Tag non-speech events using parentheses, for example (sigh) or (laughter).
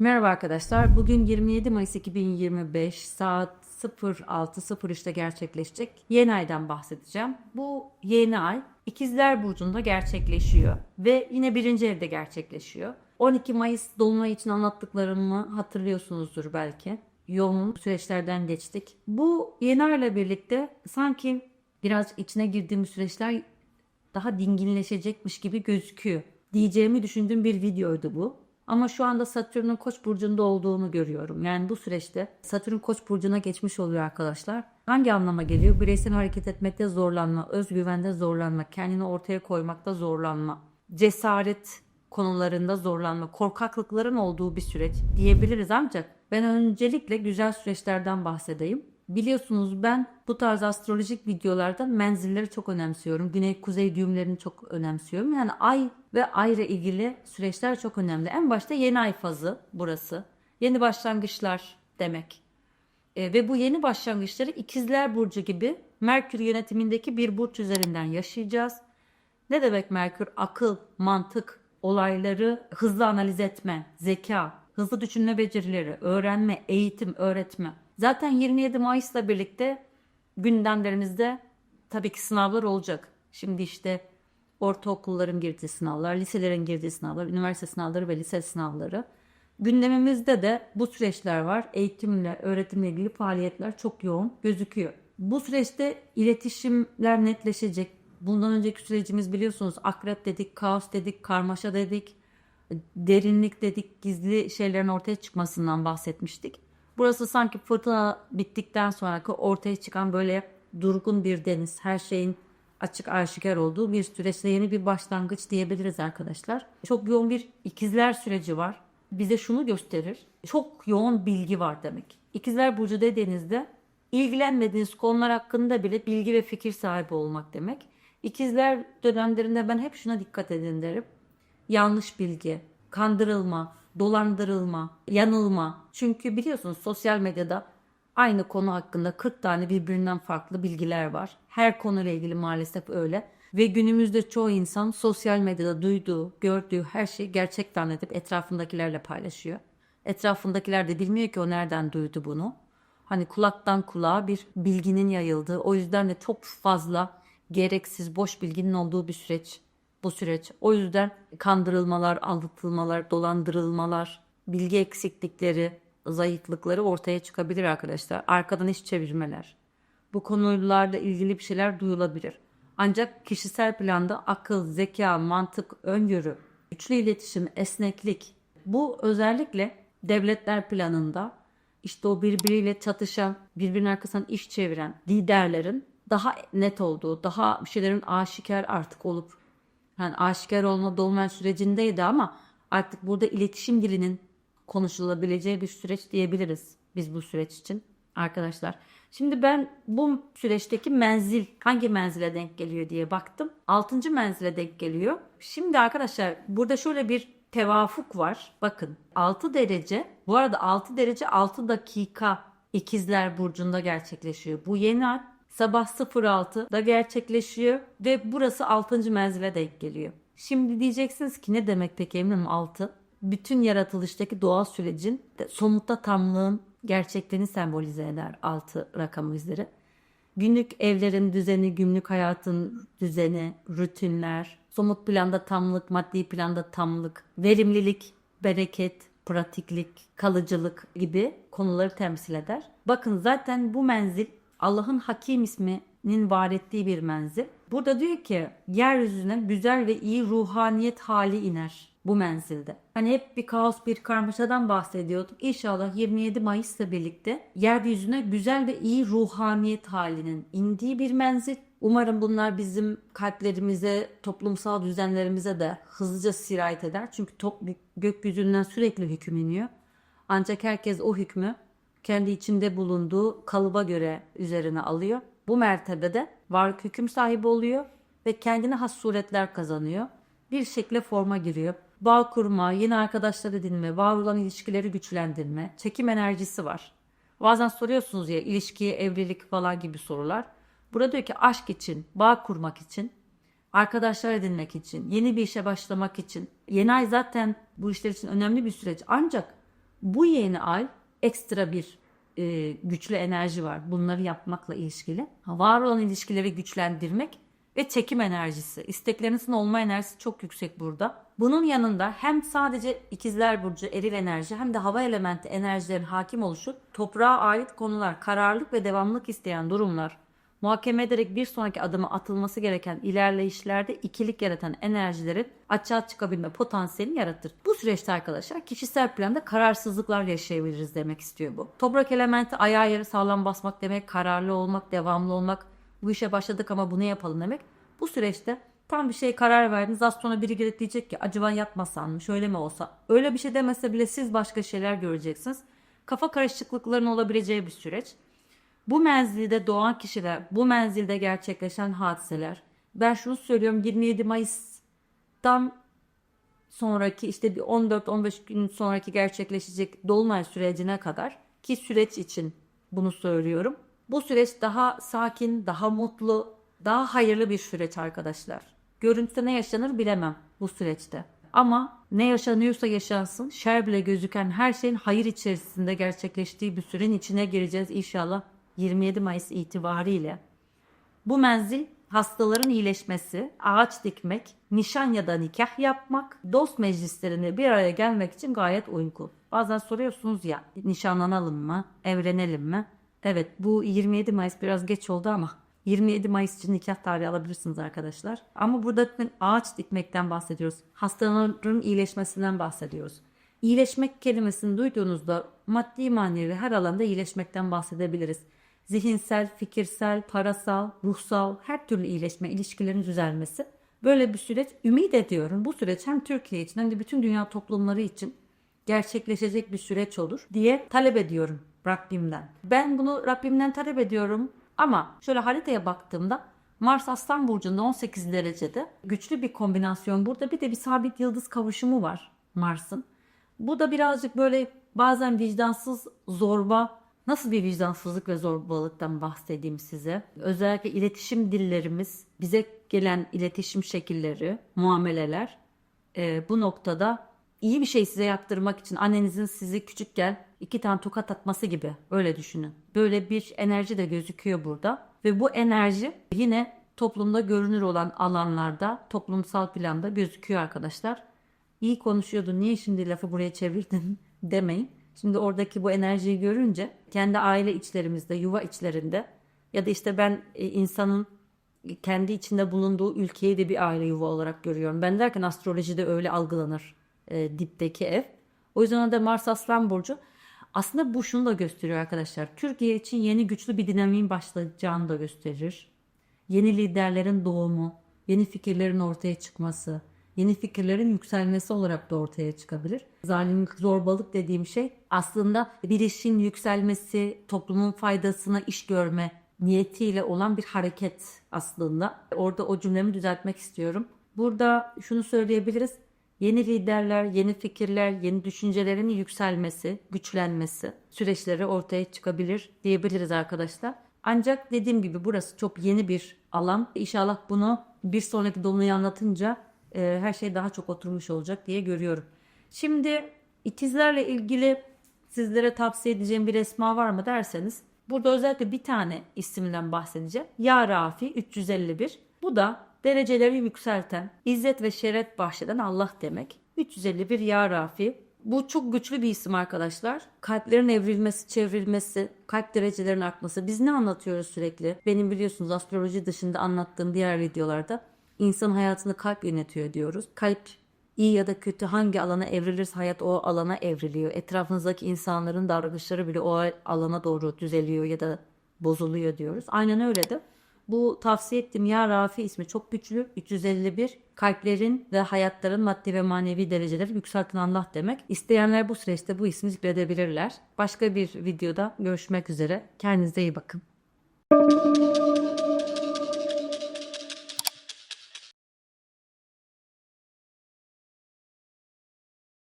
Merhaba arkadaşlar. Bugün 27 Mayıs 2025 saat 06.03'te gerçekleşecek yeni aydan bahsedeceğim. Bu yeni ay İkizler Burcu'nda gerçekleşiyor ve yine birinci evde gerçekleşiyor. 12 Mayıs Dolunay için anlattıklarımı hatırlıyorsunuzdur belki. Yoğun süreçlerden geçtik. Bu yeni ayla birlikte sanki biraz içine girdiğimiz süreçler daha dinginleşecekmiş gibi gözüküyor. Diyeceğimi düşündüğüm bir videoydu bu. Ama şu anda Satürn'ün Koç burcunda olduğunu görüyorum. Yani bu süreçte Satürn Koç burcuna geçmiş oluyor arkadaşlar. Hangi anlama geliyor? Bireysel hareket etmekte zorlanma, özgüvende zorlanma, kendini ortaya koymakta zorlanma, cesaret konularında zorlanma, korkaklıkların olduğu bir süreç diyebiliriz ancak ben öncelikle güzel süreçlerden bahsedeyim. Biliyorsunuz ben bu tarz astrolojik videolarda menzilleri çok önemsiyorum. Güney kuzey düğümlerini çok önemsiyorum. Yani ay ve ay ile ilgili süreçler çok önemli. En başta yeni ay fazı burası. Yeni başlangıçlar demek. E, ve bu yeni başlangıçları ikizler burcu gibi Merkür yönetimindeki bir burç üzerinden yaşayacağız. Ne demek Merkür? Akıl, mantık, olayları hızlı analiz etme, zeka, hızlı düşünme becerileri, öğrenme, eğitim, öğretme. Zaten 27 Mayıs'la birlikte gündemlerimizde tabii ki sınavlar olacak. Şimdi işte ortaokulların girdiği sınavlar, liselerin girdiği sınavlar, üniversite sınavları ve lise sınavları. Gündemimizde de bu süreçler var. Eğitimle, öğretimle ilgili faaliyetler çok yoğun gözüküyor. Bu süreçte iletişimler netleşecek. Bundan önceki sürecimiz biliyorsunuz akrep dedik, kaos dedik, karmaşa dedik, derinlik dedik, gizli şeylerin ortaya çıkmasından bahsetmiştik. Burası sanki fırtına bittikten sonraki ortaya çıkan böyle durgun bir deniz, her şeyin açık aşikar olduğu bir süreçte yeni bir başlangıç diyebiliriz arkadaşlar. Çok yoğun bir ikizler süreci var. Bize şunu gösterir. Çok yoğun bilgi var demek. İkizler burcu dediğinizde ilgilenmediğiniz konular hakkında bile bilgi ve fikir sahibi olmak demek. İkizler dönemlerinde ben hep şuna dikkat edin derim. Yanlış bilgi, kandırılma, dolandırılma, yanılma. Çünkü biliyorsunuz sosyal medyada aynı konu hakkında 40 tane birbirinden farklı bilgiler var. Her konuyla ilgili maalesef öyle. Ve günümüzde çoğu insan sosyal medyada duyduğu, gördüğü her şeyi gerçek zannedip etrafındakilerle paylaşıyor. Etrafındakiler de bilmiyor ki o nereden duydu bunu. Hani kulaktan kulağa bir bilginin yayıldığı, o yüzden de çok fazla gereksiz, boş bilginin olduğu bir süreç bu süreç. O yüzden kandırılmalar, aldatılmalar, dolandırılmalar, bilgi eksiklikleri, zayıflıkları ortaya çıkabilir arkadaşlar. Arkadan iş çevirmeler. Bu konularla ilgili bir şeyler duyulabilir. Ancak kişisel planda akıl, zeka, mantık, öngörü, güçlü iletişim, esneklik bu özellikle devletler planında işte o birbiriyle çatışan, birbirinin arkasından iş çeviren liderlerin daha net olduğu, daha bir şeylerin aşikar artık olup yani aşikar olma dolma sürecindeydi ama artık burada iletişim dilinin konuşulabileceği bir süreç diyebiliriz biz bu süreç için arkadaşlar. Şimdi ben bu süreçteki menzil hangi menzile denk geliyor diye baktım. 6. menzile denk geliyor. Şimdi arkadaşlar burada şöyle bir tevafuk var. Bakın 6 derece bu arada 6 derece 6 dakika ikizler burcunda gerçekleşiyor. Bu yeni ay sabah 06'da gerçekleşiyor ve burası 6. menzile denk geliyor. Şimdi diyeceksiniz ki ne demek peki eminim 6? Bütün yaratılıştaki doğal sürecin somutta tamlığın gerçekliğini sembolize eder 6 rakam üzeri. Günlük evlerin düzeni, günlük hayatın düzeni, rutinler, somut planda tamlık, maddi planda tamlık, verimlilik, bereket, pratiklik, kalıcılık gibi konuları temsil eder. Bakın zaten bu menzil Allah'ın Hakim isminin var ettiği bir menzil. Burada diyor ki yeryüzüne güzel ve iyi ruhaniyet hali iner bu menzilde. Hani hep bir kaos bir karmaşadan bahsediyorduk. İnşallah 27 Mayıs'la birlikte yeryüzüne güzel ve iyi ruhaniyet halinin indiği bir menzil. Umarım bunlar bizim kalplerimize, toplumsal düzenlerimize de hızlıca sirayet eder. Çünkü top, gökyüzünden sürekli hüküm iniyor. Ancak herkes o hükmü kendi içinde bulunduğu kalıba göre üzerine alıyor. Bu mertebede varlık hüküm sahibi oluyor ve kendine has suretler kazanıyor. Bir şekilde forma giriyor. Bağ kurma, yeni arkadaşlar edinme, var olan ilişkileri güçlendirme, çekim enerjisi var. Bazen soruyorsunuz ya ilişki, evlilik falan gibi sorular. Burada diyor ki aşk için, bağ kurmak için, arkadaşlar edinmek için, yeni bir işe başlamak için. Yeni ay zaten bu işler için önemli bir süreç. Ancak Bu yeni ay ekstra bir e, güçlü enerji var. Bunları yapmakla ilişkili. Var olan ilişkileri güçlendirmek ve çekim enerjisi. İsteklerinizin olma enerjisi çok yüksek burada. Bunun yanında hem sadece ikizler burcu eril enerji hem de hava elementi enerjilerin hakim oluşu toprağa ait konular, kararlılık ve devamlılık isteyen durumlar, muhakeme ederek bir sonraki adıma atılması gereken ilerleyişlerde ikilik yaratan enerjilerin açığa çıkabilme potansiyelini yaratır. Bu süreçte arkadaşlar kişisel planda kararsızlıklar yaşayabiliriz demek istiyor bu. Toprak elementi ayağı yere sağlam basmak demek, kararlı olmak, devamlı olmak, bu işe başladık ama bunu yapalım demek. Bu süreçte tam bir şey karar verdiniz az sonra biri gelip diyecek ki acaba yapmasan mı şöyle mi olsa. Öyle bir şey demese bile siz başka şeyler göreceksiniz. Kafa karışıklıkların olabileceği bir süreç. Bu menzilde doğan kişiler, bu menzilde gerçekleşen hadiseler. Ben şunu söylüyorum 27 Mayıs'tan sonraki işte bir 14-15 gün sonraki gerçekleşecek dolunay sürecine kadar ki süreç için bunu söylüyorum. Bu süreç daha sakin, daha mutlu, daha hayırlı bir süreç arkadaşlar. Görüntüde ne yaşanır bilemem bu süreçte. Ama ne yaşanıyorsa yaşansın, şer bile gözüken her şeyin hayır içerisinde gerçekleştiği bir sürenin içine gireceğiz inşallah 27 Mayıs itibariyle. Bu menzil hastaların iyileşmesi, ağaç dikmek, nişan ya da nikah yapmak, dost meclislerine bir araya gelmek için gayet uygun. Bazen soruyorsunuz ya nişanlanalım mı, evlenelim mi? Evet bu 27 Mayıs biraz geç oldu ama 27 Mayıs için nikah tarihi alabilirsiniz arkadaşlar. Ama burada ağaç dikmekten bahsediyoruz. Hastaların iyileşmesinden bahsediyoruz. İyileşmek kelimesini duyduğunuzda maddi manevi her alanda iyileşmekten bahsedebiliriz. Zihinsel, fikirsel, parasal, ruhsal her türlü iyileşme, ilişkilerin düzelmesi. Böyle bir süreç ümit ediyorum. Bu süreç hem Türkiye için hem de bütün dünya toplumları için gerçekleşecek bir süreç olur diye talep ediyorum Rabbimden. Ben bunu Rabbimden talep ediyorum ama şöyle haritaya baktığımda Mars Aslan Burcu'nda 18 derecede güçlü bir kombinasyon. Burada bir de bir sabit yıldız kavuşumu var Mars'ın. Bu da birazcık böyle bazen vicdansız, zorba, nasıl bir vicdansızlık ve zorbalıktan bahsedeyim size. Özellikle iletişim dillerimiz, bize gelen iletişim şekilleri, muameleler e, bu noktada iyi bir şey size yaptırmak için annenizin sizi küçükken iki tane tokat atması gibi öyle düşünün. Böyle bir enerji de gözüküyor burada ve bu enerji yine toplumda görünür olan alanlarda toplumsal planda gözüküyor arkadaşlar. İyi konuşuyordun niye şimdi lafı buraya çevirdin (laughs) demeyin. Şimdi oradaki bu enerjiyi görünce kendi aile içlerimizde, yuva içlerinde ya da işte ben e, insanın kendi içinde bulunduğu ülkeyi de bir aile yuva olarak görüyorum. Ben derken astrolojide öyle algılanır e, dipteki ev. O yüzden orada Mars Aslan Burcu. Aslında bu şunu da gösteriyor arkadaşlar. Türkiye için yeni güçlü bir dinamiğin başlayacağını da gösterir. Yeni liderlerin doğumu, yeni fikirlerin ortaya çıkması, yeni fikirlerin yükselmesi olarak da ortaya çıkabilir. Zalimlik, zorbalık dediğim şey aslında bir işin yükselmesi, toplumun faydasına iş görme niyetiyle olan bir hareket aslında. Orada o cümlemi düzeltmek istiyorum. Burada şunu söyleyebiliriz. Yeni liderler, yeni fikirler, yeni düşüncelerin yükselmesi, güçlenmesi süreçleri ortaya çıkabilir diyebiliriz arkadaşlar. Ancak dediğim gibi burası çok yeni bir alan. İnşallah bunu bir sonraki dolunayı anlatınca e, her şey daha çok oturmuş olacak diye görüyorum. Şimdi ikizlerle ilgili sizlere tavsiye edeceğim bir esma var mı derseniz burada özellikle bir tane isimden bahsedeceğim. Ya Rafi 351. Bu da dereceleri yükselten, izzet ve şeref bahşeden Allah demek. 351 Ya Rafi. Bu çok güçlü bir isim arkadaşlar. Kalplerin evrilmesi, çevrilmesi, kalp derecelerinin artması. Biz ne anlatıyoruz sürekli? Benim biliyorsunuz astroloji dışında anlattığım diğer videolarda insan hayatını kalp yönetiyor diyoruz. Kalp iyi ya da kötü hangi alana evrilirse hayat o alana evriliyor. Etrafınızdaki insanların davranışları bile o alana doğru düzeliyor ya da bozuluyor diyoruz. Aynen öyle de. Bu tavsiye ettiğim Ya Rafi ismi çok güçlü. 351 kalplerin ve hayatların maddi ve manevi dereceleri yükselten Allah demek. İsteyenler bu süreçte bu ismi zikredebilirler. Başka bir videoda görüşmek üzere. Kendinize iyi bakın.